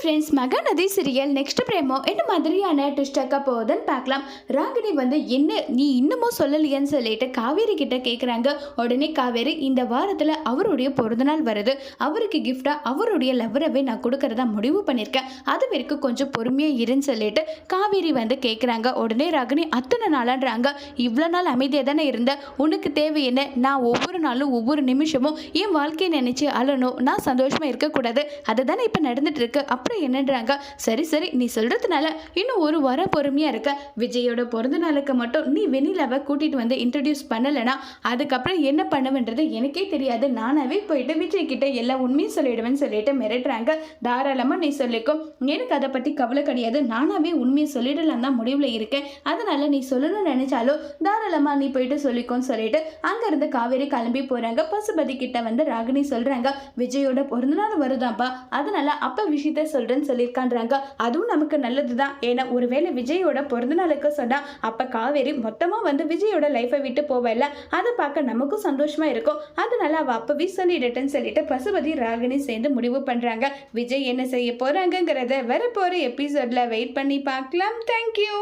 Friends Mahanadi serial next promo என்ன மாதிரியான ட்விஸ்டாக்க போகுதுன்னு பார்க்கலாம். ராகினி வந்து என்ன? நீ இன்னமும் சொல்லலையேன்னு சொல்லிட்டு காவேரி கிட்ட கேட்குறாங்க உடனே காவேரி இந்த வாரத்தில் அவருடைய பிறந்தநாள் வருது. அவருக்கு கிஃப்டாக அவருடைய லவ்வரவே நான் கொடுக்கறதா முடிவு பண்ணியிருக்கேன் அது வரைக்கும் கொஞ்சம் பொறுமையாக இருன்னு சொல்லிட்டு காவேரி வந்து கேட்குறாங்க உடனே ராகினி அத்தனை நாளான்றாங்க. இவ்வளோ நாள் அமைதியாக தானே இருந்த? உனக்கு தேவை என்ன? நான் ஒவ்வொரு நாளும் ஒவ்வொரு நிமிஷமும் என் வாழ்க்கையை நினச்சி அழணும். நான் சந்தோஷமாக இருக்கக்கூடாது. அதுதானே இப்போ நடந்துட்டு இருக்கு. அப்புறம் என்னன்றாங்க? சரி சரி நீ சொல்கிறதுனால இன்னும் ஒரு வாரம் பொறுமையாக இருக்க. விஜயோட பிறந்த நாளுக்கு மட்டும் நீ வெனிலாவை கூட்டிகிட்டு வந்து இன்ட்ரடியூஸ் பண்ணலைன்னா அதுக்கப்புறம் என்ன பண்ணுவேன்றது எனக்கே தெரியாது. நானாவே போயிட்டு விஜய் கிட்ட எல்லா உண்மையும் சொல்லிடுவேன்னு சொல்லிட்டு மிரட்டுறாங்க. தாராளமாக நீ சொல்லிக்கும் எனக்கு அதை பற்றி கவலை கிடையாது. நானாவே உண்மையை சொல்லிடலாம் தான் முடிவில் இருக்கேன். அதனால நீ சொல்லணும்னு நினைச்சாலும் தாராளமாக நீ போயிட்டு சொல்லிக்கோன்னு சொல்லிட்டு அங்கேருந்து காவேரி கிளம்பி போகிறாங்க பசுபதி கிட்ட வந்து ராகினி சொல்கிறாங்க விஜயோட பிறந்தநாள் வருதாப்பா அதனால அப்போ விஷயத்த சொல்கிறேன்னு சொல்லியிருக்கான்றாங்க. அதுவும் நமக்கு நல்லது தான் ஏன்னா ஒருவேளை விஜயோட பிறந்தநாளுக்கு சொன்னால் அப்போ காவேரி மொத்தமாக வந்து விஜயோட லைஃப்பை விட்டு போவல அதை பார்க்க நமக்கும் சந்தோஷமாக இருக்கும். அதனால அவள் அப்பவே சொல்லிடட்டேன்னு சொல்லிட்டு பசுபதி ராகினி சேர்ந்து முடிவு பண்ணுறாங்க விஜய் என்ன செய்ய போகிறாங்கங்கிறத வரப்போகிற எபிசோடில் வெயிட் பண்ணி பார்க்கலாம். தேங்க்யூ